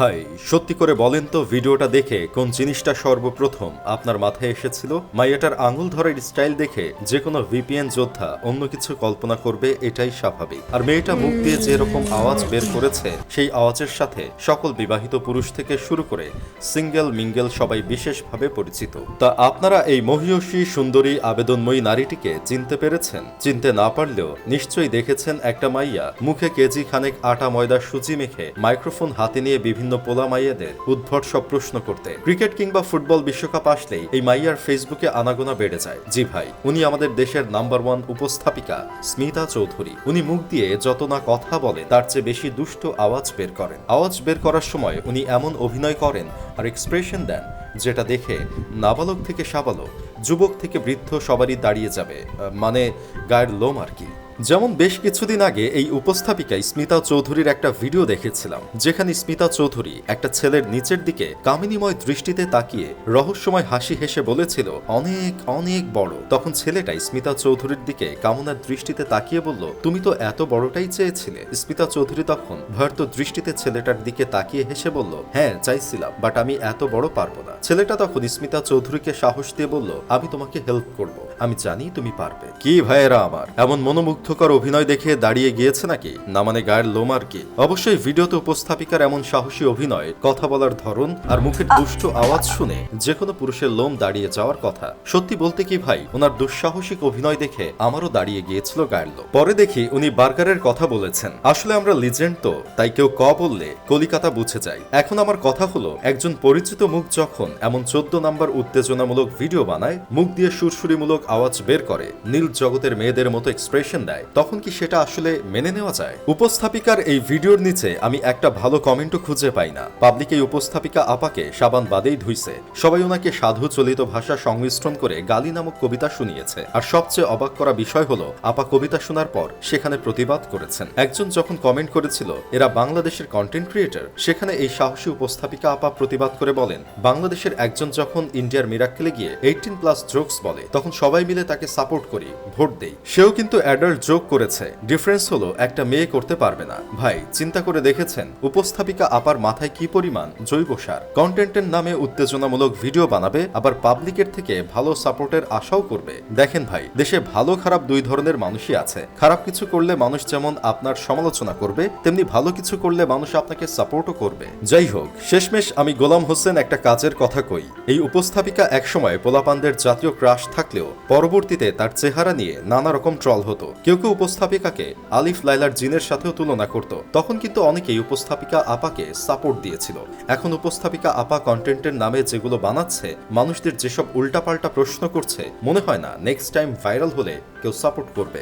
ভাই, সত্যি করে বলেন তো ভিডিওটা দেখে কোন জিনিসটা সর্বপ্রথম আপনার মাথায় এসেছিল? মাইয়াটার আঙুল ধরার স্টাইল দেখে যে কোনো ভিপিএন যোদ্ধা অন্য কিছু কল্পনা করবে এটাই স্বাভাবিক। আর মেয়েটা মুখ দিয়ে যে রকম আওয়াজ বের করেছে, সেই আওয়াজের সাথে সকল বিবাহিত পুরুষ থেকে শুরু করে সিঙ্গেল মিঙ্গেল সবাই বিশেষভাবে পরিচিত। তা আপনারা এই মহিয়সী, সুন্দরী, আবেদনময়ী নারীটিকে চিনতে পেরেছেন? চিনতে না পারলেও নিশ্চয়ই দেখেছেন একটা মাইয়া মুখে কেজি খানেক আটা ময়দা সুজি মেখে মাইক্রোফোন হাতে নিয়ে বিভিন্ন পোলা মাইয়াদের উদ্ভট সব প্রশ্ন করতে। ক্রিকেট কিংবা ফুটবল বিশ্বকাপ আসলেই এই মাইয়ার ফেসবুকে আনাগোনা বেড়ে যায়। জি ভাই, উনি আমাদের দেশের নাম্বার ওয়ান উপস্থাপিকা স্মিতা চৌধুরী। উনি মুখ দিয়ে যত না কথা বলেন, তার চেয়ে বেশি দুষ্ট আওয়াজ বের করেন। আওয়াজ বের করার সময় উনি এমন অভিনয় করেন আর এক্সপ্রেশন দেন, যেটা দেখে নাবালক থেকে সাবালক, যুবক থেকে বৃদ্ধ সবারই দাঁড়িয়ে যাবে। মানে গায়ের লোম আর কি। যেমন বেশ কিছুদিন আগে এই উপস্থাপিকা স্মিতা চৌধুরীর একটা ভিডিও দেখেছিলাম, যেখানে স্মিতা চৌধুরী একটা ছেলের নিচের দিকে কামিনীময় দৃষ্টিতে তাকিয়ে রহস্যময় হাসি হেসে বলেছিল, অনেক অনেক বড়। তখন ছেলেটা স্মিতা চৌধুরীর দিকে কামনার দৃষ্টিতে তাকিয়ে বলল, তুমি তো এত বড়টাই চেয়েছিলে। স্মিতা চৌধুরী তখন ভয়ার্ত দৃষ্টিতে ছেলেটার দিকে তাকিয়ে হেসে বলল হ্যাঁ চাইছিলাম, বাট আমি এত বড় পারব না। ছেলেটা তখন স্মিতা চৌধুরীকে সাহস দিয়ে বলল, আমি তোমাকে হেল্প করব, আমি জানি তুমি পারবে। কি ভাইয়েরা আমার, এমন মনোমুগ্ধকর অভিনয় দেখে দাঁড়িয়ে গিয়েছে নাকি? না মানে গায়ের লোমার কি? অবশ্যই ভিডিওতে উপস্থাপিকার এমন সাহসী অভিনয় কথা বলার ধরন আর মুখের দুষ্ট আওয়াজ শুনে যে কোনো পুরুষের লোম দাঁড়িয়ে যাওয়ার কথা। সত্যি বলতে কি ভাই ওনার দুঃসাহসিক অভিনয় দেখে আমারও দাঁড়িয়ে গিয়েছিল গায়ের লোম। পরে দেখি উনি বার্গারের কথা বলেছেন। আসলে আমরা লিজেন্ড তো তাই কেউ ক বললে কলিকাতা বুঝে যায়। এখন আমার কথা হলো একজন পরিচিত মুখ যখন এমন চোদ্দ নাম্বার উত্তেজনামূলক ভিডিও বানায় মুখ দিয়ে সুরসুরিমূলক আওয়াজ বের করে নীল জগতের মেয়েদের মতো এক্সপ্রেশন দেয়। তখন কি সেটা আসলে মেনে নেওয়া যায়? উপস্থাপিকার এই ভিডিওর নিচে আমি একটা ভালো কমেন্টও খুঁজে পাই না। পাবলিক এই উপস্থাপিকা আপাকে সাবান বাদেই ধুইছে। সবাই ওনাকে সাধু চলিত ভাষা সংমিশ্রণ করে গালি নামক কবিতা শুনিয়েছে। আর সবচেয়ে অবাক করা বিষয় হলো, আপা কবিতা শোনার পর সেখানে প্রতিবাদ করেছেন। একজন যখন কমেন্ট করেছিল, এরা বাংলাদেশের কন্টেন্ট ক্রিয়েটর সেখানে এই সাহসী উপস্থাপিকা আপা প্রতিবাদ করে বলেন, বাংলাদেশের একজন যখন ইন্ডিয়ার মিরাক্কেলে গিয়ে এইটিন প্লাস জোকস বলে, তখন সবাই মিলে তাকে সাপোর্ট করি, ভোট দেই। সেও কিন্তু অ্যাডাল্ট জোক করেছে। ডিফারেন্স হলো, একটা মেয়ে করতে পারবে না। ভাই, চিন্তা করে দেখেছেন? উপস্থাপিকা আপার মাথায় কি পরিমাণ? জৈব সার। কন্টেন্টের নামে উত্তেজনামূলক ভিডিও বানাবে, আবার পাবলিকের থেকে ভালো সাপোর্টের আশাও করবে। দেখেন ভাই, দেশে ভালো খারাপ দুই ধরনের মানুষই আছে। খারাপ কিছু করলে মানুষ যেমন আপনার সমালোচনা করবে, তেমনি ভালো কিছু করলে মানুষ আপনাকে সাপোর্টও করবে। যাই হোক, শেষমেশ আমি গোলাম হোসেন একটা কাজের কথা কই। এই উপস্থাপিকা একসময় পোলাপানদের জাতীয় ক্রাশ থাকলেও পরবর্তীতে তার চেহারা নিয়ে নানা রকম ট্রল হতো। কেউ কেউ উপস্থাপিকাকে আলিফ লাইলার জিনের সাথেও তুলনা করত। তখন কিন্তু অনেকেই উপস্থাপিকা আপাকে সাপোর্ট দিয়েছিল। এখন উপস্থাপিকা আপা কন্টেন্টের নামে যেগুলো বানাচ্ছে, মানুষদের যেসব উল্টাপাল্টা প্রশ্ন করছে, মনে হয় না নেক্সট টাইম ভাইরাল হলে কেউ সাপোর্ট করবে।